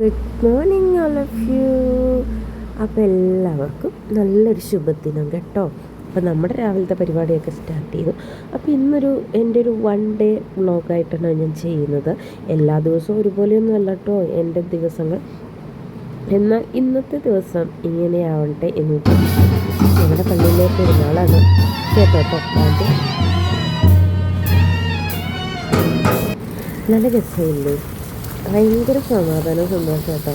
Good morning all of you അപ്പോൾ എല്ലാവർക്കും നല്ലൊരു ശുഭദിനം കേട്ടോ. അപ്പോൾ നമ്മുടെ രാവിലത്തെ പരിപാടിയൊക്കെ സ്റ്റാർട്ട് ചെയ്തു. അപ്പോൾ ഇന്നൊരു എന്റെ ഒരു വൺ ഡേ വ്ളോഗായിട്ടാണ് ഞാൻ ചെയ്യുന്നത്. എല്ലാ ദിവസവും ഒരുപോലെയൊന്നും അല്ല കേട്ടോ എന്റെ ദിവസങ്ങൾ. എന്നാൽ ഇന്നത്തെ ദിവസം ഇങ്ങനെയാവട്ടെ എന്ന് നമ്മുടെ പള്ളിയിലെ പെരുന്നാളാണ്. കേട്ടോ പപ്പാന്റെ നല്ല രസമില്ലേ? ഭയങ്കര സമാധാനവും സന്തോഷം കേട്ടോ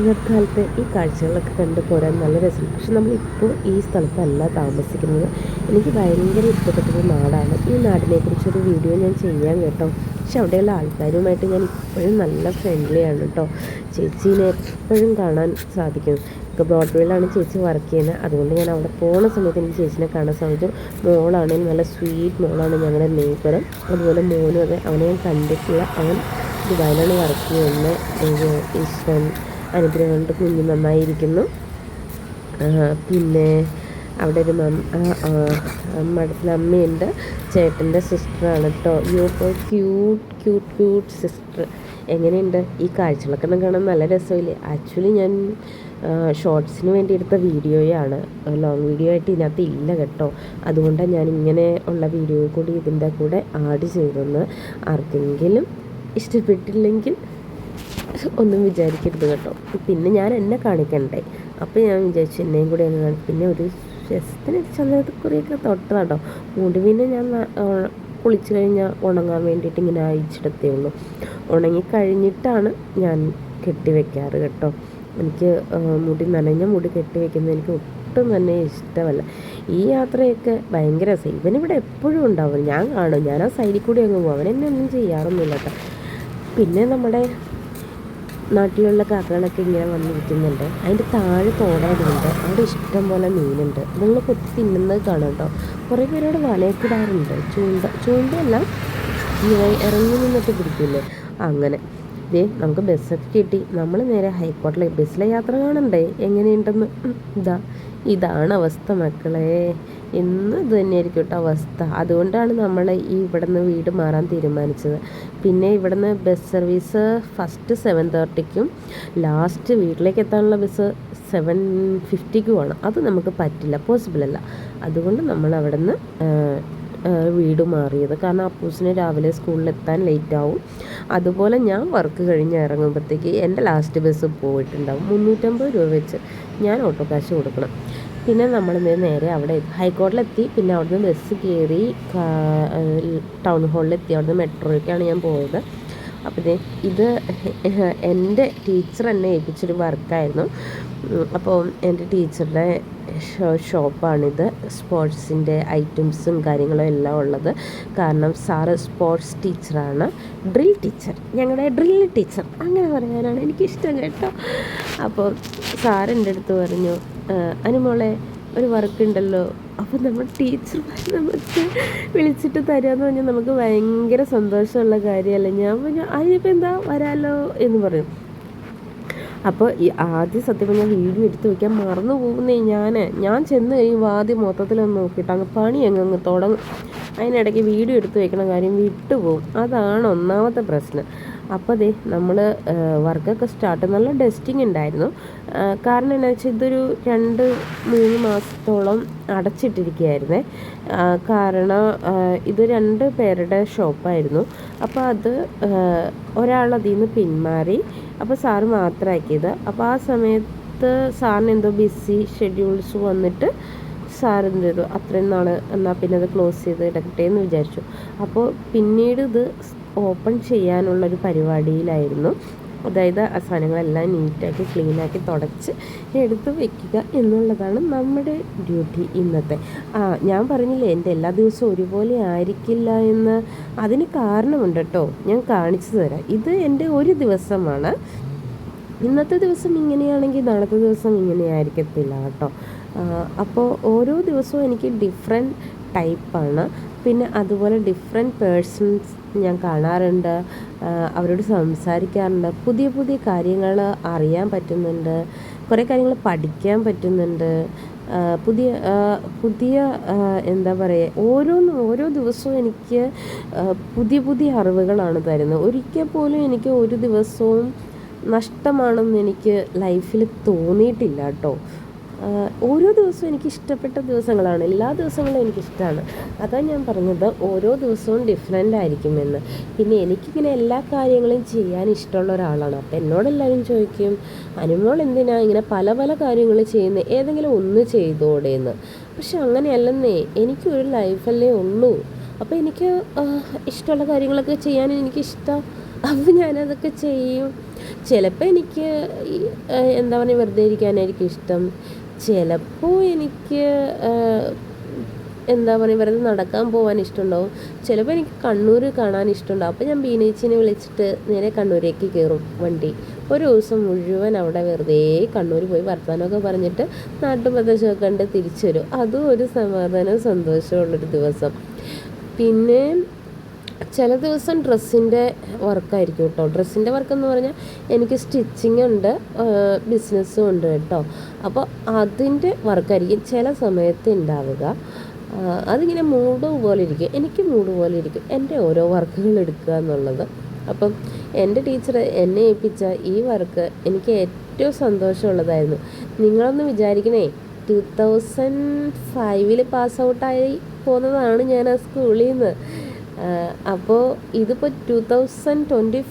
ഇന്നത്തെ ഈ കാഴ്ചകളൊക്കെ കണ്ടു പോരാൻ നല്ല രസം. പക്ഷെ നമ്മളിപ്പോൾ ഈ സ്ഥലത്തല്ല താമസിക്കുന്നത്. എനിക്ക് ഭയങ്കര ഇഷ്ടപ്പെട്ടൊരു നാടാണ്. ഈ നാടിനെക്കുറിച്ചൊരു വീഡിയോ ഞാൻ ചെയ്യാൻ കേട്ടോ. പക്ഷെ അവിടെയുള്ള ആൾക്കാരുമായിട്ട് ഞാൻ ഇപ്പോഴും നല്ല ഫ്രണ്ട്ലിയാണ് കേട്ടോ. ചേച്ചീനെ എപ്പോഴും കാണാൻ സാധിക്കും. ഇപ്പോൾ ബ്രോഡ്വേയിലാണ് ചേച്ചി വർക്ക് ചെയ്യുന്നത് അതുകൊണ്ട് ഞാൻ അവിടെ പോണ സമയത്ത് എനിക്ക് ചേച്ചിനെ കാണാൻ സാധിച്ചു മോളാണെങ്കിൽ നല്ല സ്വീറ്റ് മോളാണ് ഞങ്ങളുടെ നെയ്ബറും അതുപോലെ മോനും അതെ അവനെ ഞാൻ കണ്ടിട്ടില്ല. അവൻ ദുബായിലാണ് വർക്ക് ചെയ്യുന്നത് ഈശ്വരൻ അനുഗ്രഹം കൊണ്ട് കുഞ്ഞ് നന്നായിരിക്കുന്നു. പിന്നെ അവിടെ ഒരു മഠത്തിൽ അമ്മയുണ്ട്. ചേട്ടന്റെ സിസ്റ്ററാണ് കേട്ടോ you cute cute cute sister എങ്ങനെയുണ്ട്? ഈ കാഴ്ചകളൊക്കെ കാണാൻ നല്ല രസമില്ലേ? ആക്ച്വലി ഞാൻ ഷോർട്സിന് വേണ്ടി എടുത്ത വീഡിയോയാണ്. ലോങ് വീഡിയോ ആയിട്ട് ഇതിനകത്ത് ഇല്ല കേട്ടോ. അതുകൊണ്ടാണ് ഞാൻ ഇങ്ങനെ ഉള്ള വീഡിയോ കൂടി ഇതിന്റെ കൂടെ ആഡ് ചെയ്തെന്ന് ആർക്കെങ്കിലും ഇഷ്ടപ്പെട്ടില്ലെങ്കിൽ ഒന്നും വിചാരിക്കരുത് കേട്ടോ. പിന്നെ ഞാൻ എന്നെ കാണിക്കണ്ടേ. അപ്പോൾ ഞാൻ വിചാരിച്ചു എന്നെയും കൂടി അങ്ങ് കാണും പിന്നെ ഒരു ജസ്റ്റിന് ചന്ദ്രക്കുറിയൊക്കെ തൊട്ടതാട്ടോ മുടി പിന്നെ ഞാൻ കുളിച്ചു കഴിഞ്ഞാൽ ഉണങ്ങാൻ വേണ്ടിയിട്ട് ഇങ്ങനെ അയച്ചിടത്തേ ഉള്ളൂ. ഉണങ്ങി കഴിഞ്ഞിട്ടാണ് ഞാൻ കെട്ടി വെക്കാറ് കേട്ടോ. എനിക്ക് മുടി നനഞ്ഞ മുടി കെട്ടി വെക്കുന്നത് എനിക്ക് ഒട്ടും തന്നെ ഇഷ്ടമല്ല. ഈ യാത്രയൊക്കെ ഭയങ്കര രസം. ഇവിടെ എപ്പോഴും ഉണ്ടാവും. ഞാൻ കാണും. ഞാൻ ആ സൈഡിൽ കൂടി അങ്ങ് പോകും അവൻ എന്നെ ഒന്നും ചെയ്യാറൊന്നുമില്ല കേട്ടോ. പിന്നെ നമ്മുടെ നാട്ടിലുള്ള കാക്കകളൊക്കെ ഇങ്ങനെ വന്നിരിക്കുന്നുണ്ട്. അതിന്റെ താഴെ തോടായതുകൊണ്ട് അവിടെ ഇഷ്ടം പോലെ മീനുണ്ട്. നിങ്ങൾ കൊത്തി തിന്നുന്നത് കാണും കേട്ടോ കുറേ പേരോട് വലയക്കിടാറുണ്ട് ചൂണ്ട ചൂണ്ടയല്ല ഇറങ്ങി നിന്നിട്ട് പിടിക്കില്ലേ? അങ്ങനെ. ദേ നമുക്ക് ബസ്സൊക്കെ കിട്ടി. നമ്മൾ നേരെ ഹൈക്കോട്ടിലെ ബസ്സിലെ യാത്ര കാണണ്ടേ? എങ്ങനെയുണ്ടെന്ന്? ഇതാ ഇതാണ് അവസ്ഥ മക്കളെ. എന്ന് ഇത് തന്നെയായിരിക്കും കേട്ടോ അവസ്ഥ. അതുകൊണ്ടാണ് നമ്മൾ ഈ ഇവിടുന്ന് വീട് മാറാൻ തീരുമാനിച്ചത്. പിന്നെ ഇവിടുന്ന് ബസ് സർവീസ് ഫസ്റ്റ് സെവൻ തേർട്ടിക്കും ലാസ്റ്റ് വീട്ടിലേക്ക് എത്താനുള്ള ബസ് സെവൻ ഫിഫ്റ്റിക്കുമാണ് അത് നമുക്ക് പറ്റില്ല പോസിബിൾ അല്ല. അതുകൊണ്ട് നമ്മൾ അവിടുന്ന് വീട് മാറിയത്. കാരണം അപ്പൂസിന് രാവിലെ സ്കൂളിലെത്താൻ ലേറ്റ് ആവും. അതുപോലെ ഞാൻ വർക്ക് കഴിഞ്ഞ് ഇറങ്ങുമ്പോഴത്തേക്ക് എന്റെ ലാസ്റ്റ് ബസ് പോയിട്ടുണ്ടാവും. മുന്നൂറ്റമ്പത് രൂപ വെച്ച് ഞാൻ ഓട്ടോ കാശ് കൊടുക്കണം. പിന്നെ നമ്മൾ നേരെ അവിടെ ഹൈക്കോടതിയിലെത്തി പിന്നെ അവിടുന്ന് ബസ് കയറി ടൗൺ ഹാളിലെത്തി അവിടുന്ന് മെട്രോയ്ക്കാണ് ഞാൻ പോയത്. അപ്പോൾ ഇത് എന്റെ ടീച്ചർ എന്നെ ഏൽപ്പിച്ചൊരു വർക്കായിരുന്നു. അപ്പോൾ എന്റെ ടീച്ചറുടെ ഷോപ്പാണിത്. സ്പോർട്സിന്റെ ഐറ്റംസും കാര്യങ്ങളും എല്ലാം ഉള്ളത്. കാരണം സാറ് സ്പോർട്സ് ടീച്ചറാണ്. Drill teacher. ഞങ്ങളുടെ ഡ്രിൽ ടീച്ചർ. അങ്ങനെ പറയാനാണ് എനിക്കിഷ്ടം കേട്ടോ. അപ്പോൾ സാർ അടുത്ത് പറഞ്ഞു "ആ, അനുമോളെ ഒരു വർക്ക് ഉണ്ടല്ലോ അപ്പോൾ നമ്മൾ ടീച്ചർമാർ നമുക്ക് വിളിച്ചിട്ട് തരാമെന്ന് പറഞ്ഞാൽ നമുക്ക് ഭയങ്കര സന്തോഷമുള്ള കാര്യമല്ലേ ഞാൻ പറഞ്ഞു അതിനിപ്പോൾ എന്താ വരാലോ? എന്ന് പറയും അപ്പോൾ ഈ ആദ്യം സത്യം പറഞ്ഞാൽ വീഡിയോ എടുത്ത് വയ്ക്കാൻ മറന്നു പോകുന്നേ ഞാൻ ഞാൻ ചെന്ന് കഴിയുമ്പോൾ ആദ്യം മൊത്തത്തിലൊന്ന് നോക്കിയിട്ട് അങ്ങ് പണി അങ്ങ് അങ്ങ് തുടങ്ങും. അതിനിടയ്ക്ക് വീഡിയോ എടുത്ത് വയ്ക്കണ കാര്യം വിട്ടുപോകും. അതാണ് ഒന്നാമത്തെ പ്രശ്നം. അപ്പോൾ അതെ നമ്മൾ വർക്കൊക്കെ സ്റ്റാർട്ട് നല്ല ഡസ്റ്റിംഗ് ഉണ്ടായിരുന്നു. കാരണം എന്താ വെച്ചാൽ ഇതൊരു രണ്ട് മൂന്ന് മാസത്തോളം അടച്ചിട്ടിരിക്കുകയായിരുന്നേ. കാരണം ഇത് രണ്ട് പേരുടെ ഷോപ്പായിരുന്നു. അപ്പോൾ അത് ഒരാൾ അതിൽ നിന്ന് പിന്മാറി. അപ്പോൾ സാറ് മാത്രമാക്കിയത് അപ്പോൾ ആ സമയത്ത് സാറിന് എന്തോ ബിസി ഷെഡ്യൂൾസ് വന്നിട്ട് എന്ത് ചെയ്തു? അത്രയും നാൾ എന്നാൽ പിന്നെ അത് ക്ലോസ് ചെയ്ത് ഇടക്കട്ടെ എന്ന് വിചാരിച്ചു. അപ്പോൾ പിന്നീട് ഇത് ഓപ്പൺ ചെയ്യാനുള്ളൊരു പരിപാടിയിലായിരുന്നു. അതായത് ആ സാധനങ്ങളെല്ലാം നീറ്റാക്കി ക്ലീനാക്കി തുടച്ച് എടുത്ത് വെക്കുക എന്നുള്ളതാണ് നമ്മുടെ ഡ്യൂട്ടി ഇന്നത്തെ. ആ ഞാൻ പറഞ്ഞില്ലേ എന്റെ എല്ലാ ദിവസവും ഒരുപോലെ ആയിരിക്കില്ല എന്ന്. അതിന് കാരണമുണ്ട് കേട്ടോ ഞാൻ കാണിച്ചു തരാം. ഇത് എന്റെ ഒരു ദിവസമാണ്. ഇന്നത്തെ ദിവസം ഇങ്ങനെയാണെങ്കിൽ നാളത്തെ ദിവസം ഇങ്ങനെ ആയിരിക്കത്തില്ല കേട്ടോ അപ്പോൾ ഓരോ ദിവസവും എനിക്ക് ഡിഫറെന്റ് ടൈപ്പാണ്. പിന്നെ അതുപോലെ ഡിഫറെന്റ് പേഴ്സൺസ് ഞാൻ കാണാറുണ്ട്. അവരോട് സംസാരിക്കാറുണ്ട്. പുതിയ പുതിയ കാര്യങ്ങൾ അറിയാൻ പറ്റുന്നുണ്ട്. കുറേ കാര്യങ്ങൾ പഠിക്കാൻ പറ്റുന്നുണ്ട്. പുതിയ പുതിയ എന്താ പറയുക ഓരോന്നും ഓരോ ദിവസവും എനിക്ക് പുതിയ പുതിയ അറിവുകളാണ് തരുന്നത്. ഒരിക്കൽ പോലും എനിക്ക് ഒരു ദിവസവും നഷ്ടമാണെന്ന് എനിക്ക് ലൈഫിൽ തോന്നിയിട്ടില്ല കേട്ടോ. ഓരോ ദിവസവും എനിക്ക് ഇഷ്ടപ്പെട്ട ദിവസങ്ങളാണ്. എല്ലാ ദിവസങ്ങളും എനിക്കിഷ്ടമാണ്. അതാണ് ഞാൻ പറഞ്ഞത് ഓരോ ദിവസവും ഡിഫറെന്റ് ആയിരിക്കുമെന്ന്. പിന്നെ എനിക്കിങ്ങനെ എല്ലാ കാര്യങ്ങളും ചെയ്യാൻ ഇഷ്ടമുള്ള ഒരാളാണ്. അപ്പോൾ എന്നോടെല്ലാവരും ചോദിക്കും അനുമോൾ എന്തിനാ ഇങ്ങനെ പല പല കാര്യങ്ങൾ ചെയ്യുന്ന? ഏതെങ്കിലും ഒന്ന് ചെയ്തോടെ എന്ന് പക്ഷെ അങ്ങനെയല്ലെന്നേ എനിക്കൊരു ലൈഫല്ലേ ഉള്ളൂ. അപ്പോൾ എനിക്ക് ഇഷ്ടമുള്ള കാര്യങ്ങളൊക്കെ ചെയ്യാൻ എനിക്കിഷ്ടം. അപ്പോൾ ഞാനതൊക്കെ ചെയ്യും. ചിലപ്പോൾ എനിക്ക് എന്താ പറയുക വെറുതെ ഇരിക്കാനായിരിക്കും ഇഷ്ടം. ചിലപ്പോൾ എനിക്ക് എന്താ പറയുക വെറുതെ നടക്കാൻ പോകാൻ ഇഷ്ടമുണ്ടാവും. ചിലപ്പോൾ എനിക്ക് കണ്ണൂർ കാണാൻ ഇഷ്ടമുണ്ടാവും. അപ്പോൾ ഞാൻ ബീനേച്ചിനെ വിളിച്ചിട്ട് നേരെ കണ്ണൂരേക്ക് കയറും വണ്ടി. ഒരു ദിവസം മുഴുവൻ അവിടെ വെറുതെ കണ്ണൂർ പോയി വർത്തമാനമൊക്കെ പറഞ്ഞിട്ട് നാട്ടുപ്രദേശമൊക്കെ കണ്ട് തിരിച്ചു വരും. അതും ഒരു സമാധാനവും സന്തോഷമുള്ളൊരു ദിവസം. പിന്നെ ചില ദിവസം ഡ്രസ്സിന്റെ വർക്കായിരിക്കും കേട്ടോ. ഡ്രസ്സിന്റെ വർക്ക് എന്ന് പറഞ്ഞാൽ എനിക്ക് സ്റ്റിച്ചിങ് ഉണ്ട് ബിസിനസ്സും ഉണ്ട് കേട്ടോ. അപ്പോൾ അതിന്റെ വർക്കായിരിക്കും ചില സമയത്ത് ഉണ്ടാവുക. അതിങ്ങനെ മൂഡ് പോലെ ഇരിക്കും. എനിക്ക് മൂഡ് പോലെ ഇരിക്കും. എന്റെ ഓരോ വർക്കുകൾ എടുക്കുക എന്നുള്ളത്. അപ്പം എന്റെ ടീച്ചർ എന്നെ ഏൽപ്പിച്ച ഈ വർക്ക് എനിക്ക് ഏറ്റവും സന്തോഷമുള്ളതായിരുന്നു. നിങ്ങളൊന്ന് വിചാരിക്കണേ ടു തൗസൻഡ് ഫൈവിൽ പാസ് ഔട്ടായി പോകുന്നതാണ് ഞാൻ ആ സ്കൂളിൽ നിന്ന്. അപ്പോൾ ഇതിപ്പോൾ ടു തൗസൻഡ് ട്വന്റി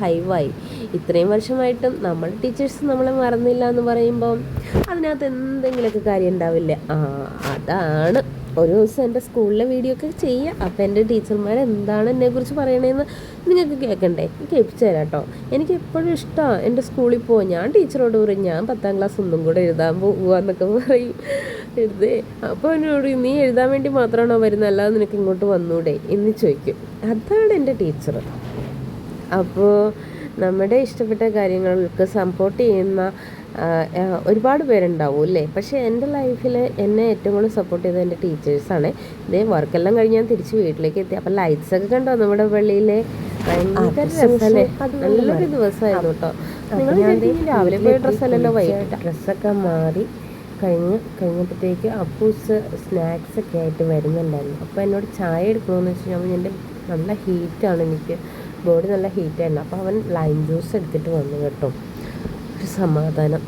ഫൈവായി ഇത്രയും വർഷമായിട്ടും നമ്മൾ ടീച്ചേഴ്സ് നമ്മളെ മറന്നില്ല എന്ന് പറയുമ്പം അതിനകത്ത് എന്തെങ്കിലുമൊക്കെ കാര്യം ഉണ്ടാവില്ലേ? ആ അതാണ്. ഒരു ദിവസം എന്റെ സ്കൂളിലെ വീഡിയോ ഒക്കെ ചെയ്യാം. അപ്പോൾ എന്റെ ടീച്ചർമാർ എന്താണ് എന്നെക്കുറിച്ച് പറയണതെന്ന് നിങ്ങൾക്ക് കേൾക്കണ്ടേ കേൾപ്പിച്ചു തരാം കേട്ടോ എനിക്ക് എപ്പോഴും ഇഷ്ടമാണ് എന്റെ സ്കൂളിൽ പോകും ഞാൻ ടീച്ചറോട് പറയും ഞാൻ പത്താം ക്ലാസ് ഒന്നും കൂടെ എഴുതാൻ പോകുക എന്നൊക്കെ പറയും. എഴുതേ. അപ്പോൾ എന്നോട് നീ എഴുതാൻ വേണ്ടി മാത്രമാണോ വരുന്നത് അല്ലാതെ നിനക്ക് ഇങ്ങോട്ട് വന്നൂടെ? എന്ന് ചോദിക്കും. അതാണ് എന്റെ ടീച്ചർ അപ്പോൾ നമ്മുടെ ഇഷ്ടപ്പെട്ട കാര്യങ്ങൾക്ക് സപ്പോർട്ട് ചെയ്യുന്ന ഒരുപാട് പേരുണ്ടാവും അല്ലേ? പക്ഷേ എന്റെ ലൈഫിൽ എന്നെ ഏറ്റവും കൂടുതൽ സപ്പോർട്ട് ചെയ്തത് എന്റെ ടീച്ചേഴ്സാണ് ഇതേ വർക്കെല്ലാം കഴിഞ്ഞ് ഞാൻ തിരിച്ച് വീട്ടിലേക്ക് എത്തി. അപ്പം ലൈറ്റ്സൊക്കെ കണ്ടോ നമ്മുടെ പള്ളിയിലെ ഭയങ്കര രസമല്ലേ? നല്ലൊരു ദിവസമായിരുന്നു കേട്ടോ. നിങ്ങൾ രാവിലെ പോയ ഡ്രസ്സല്ലല്ലോ വൈകിട്ട്. ഡ്രസ്സൊക്കെ മാറി കഴിഞ്ഞ് കഴിഞ്ഞപ്പോഴത്തേക്ക് അപ്പൂസ് സ്നാക്സ് ഒക്കെ ആയിട്ട് വരുന്നുണ്ടായിരുന്നു. അപ്പോൾ എന്നോട് ചായ എടുക്കണമെന്ന് വെച്ച് കഴിഞ്ഞാൽ എന്റെ നല്ല ഹീറ്റാണ് എനിക്ക്. ബോഡി നല്ല ഹീറ്റായിരുന്നു അപ്പോൾ അവൻ ലൈം ജ്യൂസ് എടുത്തിട്ട് വന്നു കേട്ടോ. ഒരു സമാധാനം.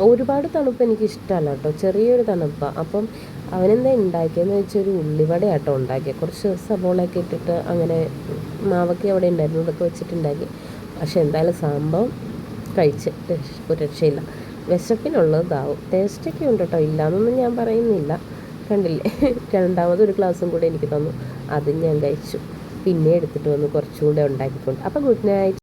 ഒരുപാട് തണുപ്പ് എനിക്ക് ഇഷ്ടമല്ല കേട്ടോ. ചെറിയൊരു തണുപ്പാണ് അപ്പം അവനെന്താ ഉണ്ടാക്കിയെന്ന് വെച്ചാൽ ഒരു ഉള്ളിവടയാട്ടോ ഉണ്ടാക്കിയത് കുറച്ച് സബോളയൊക്കെ ഇട്ടിട്ട് അങ്ങനെ മാവൊക്കെ അവിടെ ഉണ്ടായിരുന്നു അതൊക്കെ വെച്ചിട്ടുണ്ടാക്കി. പക്ഷെ എന്തായാലും സംഭവം കഴിച്ച് ഒരു രക്ഷയില്ല. വിശപ്പിനുള്ളതാവും. ടേസ്റ്റൊക്കെ ഉണ്ട് കേട്ടോ. ഇല്ലയെന്നൊന്നും ഞാൻ പറയുന്നില്ല. കണ്ടില്ലേ? രണ്ടാമതൊരു ക്ലാസ്സും കൂടെ എനിക്ക് തന്നു. അതും ഞാൻ കഴിച്ചു. പിന്നെ എടുത്തിട്ട് വന്ന് കുറച്ചുകൂടെ ഉണ്ടാക്കിക്കൊണ്ട്. അപ്പോൾ ഗുഡ് നൈറ്റ്